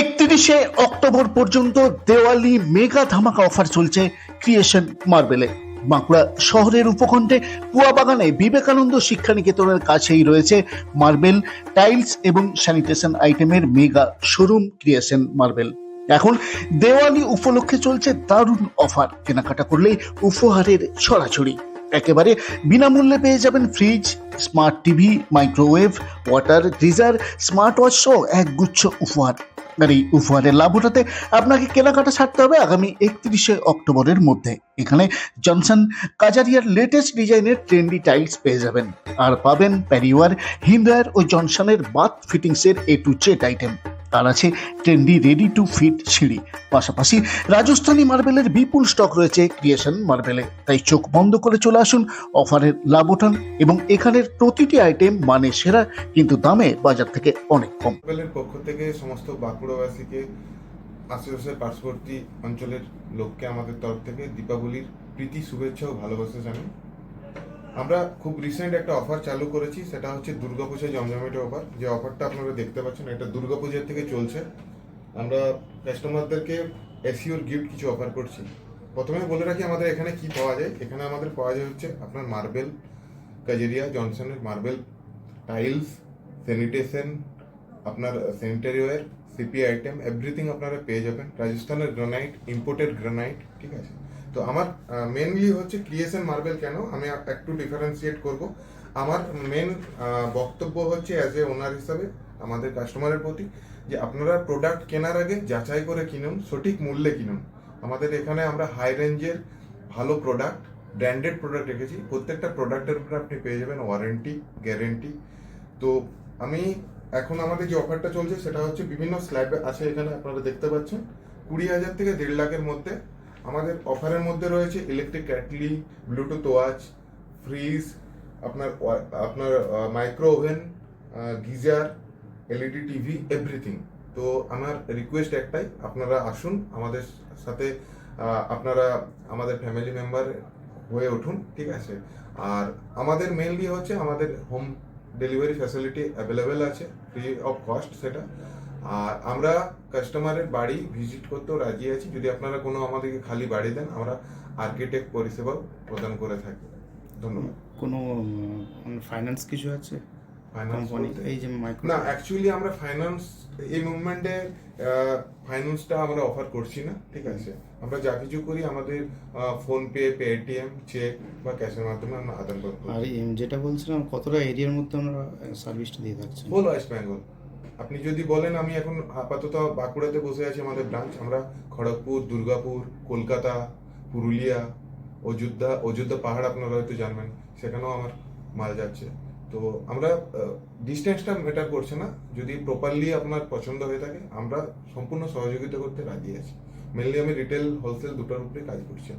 একত্রিশে অক্টোবর পর্যন্ত দেওয়ালি মেগা ধামাকা অফার চলছে ক্রিয়েশন মার্বেলে। বাঁকুড়া শহরের উপকণ্ঠে কুয়াবাগানে বিবেকানন্দ শিক্ষানিকেতনের কাছেই রয়েছে মার্বেল টাইলস এবং স্যানিটেশন আইটেমের মেগা শোরুম ক্রিয়েশন মার্বেল। এখন দেওয়ালি উপলক্ষে চলছে দারুণ অফার। কেনাকাটা করলেই উপহারের ছড়াছড়ি। একেবারে বিনামূল্যে পেয়ে যাবেন fridge, smart TV, microwave, water, geyser smart watch সহ একগুচ্ছ উপহার। এই উপহারের লাভ ওঠাতে আপনাকে কেনাকাটা ছাড়তে হবে আগামী একত্রিশে অক্টোবরের মধ্যে। এখানে জনসন কাজারিয়ার লেটেস্ট ডিজাইনের ট্রেন্ডি টাইলস পেয়ে যাবেন। আর পাবেন প্যারিওয়ার হিন্দওয়ার ও জনসনের বাথ ফিটিংসের এ টু জেড আইটেম আর আছে ট্রেন্ডি রেডি টু ফিট সিঁড়ি। পাশাপাশি রাজস্থানী মার্বেলের বিপুল স্টক রয়েছে ক্রিয়েশন মার্বেলে। তাই চোখ বন্ধ করে চলে আসুন অফারের লাভ ওঠান এবং এখানের প্রতিটি আইটেম মানে সেরা, কিন্তু দামে বাজার থেকে অনেক কম। পক্ষ থেকে সমস্ত বাঁকুড়াবাসীকে, আশেপাশের পার্শ্ববর্তী অঞ্চলের লোককে আমাদের তরফ থেকে দীপাবলির প্রীতি, শুভেচ্ছা ও ভালোবাসা জানাই। আমরা খুব রিসেন্ট একটা অফার চালু করেছি, সেটা হচ্ছে দুর্গাপূজা জমজমাটি অফার যে অফারটা আপনারা দেখতে পাচ্ছেন, এটা দুর্গাপূজার থেকে চলছে। আমরা কাস্টমারদেরকে এসিওর গিফট কিছু অফার করছি। প্রথমে বলে রাখি আমাদের এখানে কি পাওয়া যায়। এখানে আমাদের পাওয়া যায় হচ্ছে আপনার মার্বেল কাজেরিয়া জনসনের মার্বেল টাইলস স্যানিটেশন আপনার sanitary ware CP item everything আপনারা পেয়ে যাবেন। রাজস্থানের গ্রানাইট ইম্পোর্টেড গ্রানাইট ঠিক আছে? তো আমার মেনলি হচ্ছে ক্রিয়েশন মার্বেল কেন? আমি একটু ডিফারেন্সিয়েট করব। আমার মেন বক্তব্য হচ্ছে অ্যাজ এ ওনার হিসাবে, আমাদের কাস্টমারের প্রতি, যে আপনারা প্রোডাক্ট কেনার আগে যাচাই করে কিনুন, সঠিক মূল্যে কিনুন। আমাদের এখানে আমরা হাই রেঞ্জের ভালো প্রোডাক্ট ব্র্যান্ডেড প্রোডাক্ট রেখেছি। প্রত্যেকটা প্রোডাক্টের উপরে আপনি পেয়ে যাবেন ওয়ারেন্টি গ্যারেন্টি তো আমি এখন আমাদের যে অফারটা চলছে, সেটা হচ্ছে বিভিন্ন স্ল্যাব আছে এখানে, আপনারা দেখতে পাচ্ছেন। কুড়ি হাজার থেকে দেড় লাখের মধ্যে আমাদের অফারের মধ্যে রয়েছে electric kettle bluetooth watch fridge আপনার আপনার micro oven geyser LED TV everything তো আমার রিকোয়েস্ট একটাই, আপনারা আসুন আমাদের সাথে আপনারা আমাদের ফ্যামিলি মেম্বার হয়ে উঠুন, ঠিক আছে? আর আমাদের মেনলি হচ্ছে আমাদের হোম ডেলিভারি ফ্যাসিলিটি অ্যাভেলেবেল আছে ফ্রি অফ কস্ট সেটা। আর আমরা কাস্টমারের বাড়ি ভিজিট করতেও রাজি আছি। যদি আপনারা কোনো আমাদেরকে খালি বাড়ি দেন আমরা আর্কিটেক্ট পরিষেবাও প্রদান করে থাকি। ধন্যবাদ। কোনো ফাইন্যান্স কিছু আছে? কোম্পানি এই যে না অ্যাকচুয়ালি আমরা ফাইন্যান্স এই মুভমেন্টে ফাইন্যান্সটা আমরা অফার করছি না ঠিক আছে? আমরা যা কিছু করি আমাদের ফোন পে পেটিএম চেক বা ক্যাশের মাধ্যমে আমরা আদান প্রদান আর যেটা বলছিলাম কতটা এরিয়ার মধ্যে আমরা সার্ভিসটা দিয়ে থাকছি? হোল ওয়েস্ট বেঙ্গল আপনি যদি বলেন, আমি এখন আপাতত বাঁকুড়াতে বসে আছি, আমাদের ব্রাঞ্চ আমরা খড়গপুর, দুর্গাপুর, কলকাতা, পুরুলিয়া, অযোধ্যা অযোধ্যা পাহাড় আপনারা হয়তো জানবেন, সেখানেও আমার মাল যাচ্ছে। তো আমরা ডিস্টেন্সটা ম্যাটার করছে না, যদি প্রপারলি আপনার পছন্দ হয়ে থাকে, আমরা সম্পূর্ণ সহযোগিতা করতে রাজি আছি। মেনলি আমি রিটেল হোলসেল দুটোর উপরে কাজ করছি।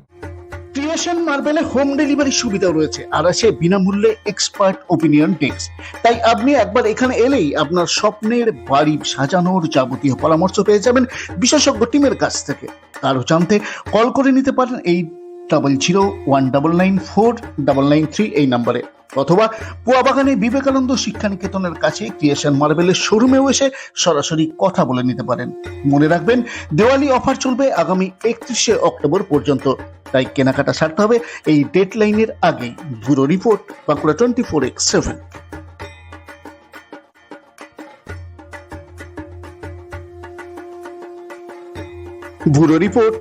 ক্রিয়েশন মার্বেলে হোম ডেলিভারি সুবিধা রয়েছে। আর আছে বিনামূল্যে এক্সপার্ট ওপিনিয়ন ডেস্ক তাই আপনি একবার এখানে এলেই আপনার স্বপ্নের বাড়ি সাজানোর যাবতীয় পরামর্শ পেয়ে যাবেন বিশেষজ্ঞ টিমের কাছ থেকে। আরও জানতে কল করে নিতে পারেন এই double zero one double nine four double nine three এই নম্বরে অথবা কুয়াবাগানে বিবেকানন্দ শিক্ষানিকেতনের কাছে ক্রিয়েশন মার্বেলের শোরুমেও এসে সরাসরি কথা বলে নিতে পারেন। মনে রাখবেন, দেওয়ালি অফার চলবে আগামী একত্রিশে অক্টোবর পর্যন্ত। তাই কেনাকাটা সারতে হবে এই ডেড লাইনের আগেই bureau report, Bankura twenty four X seven. Bureau report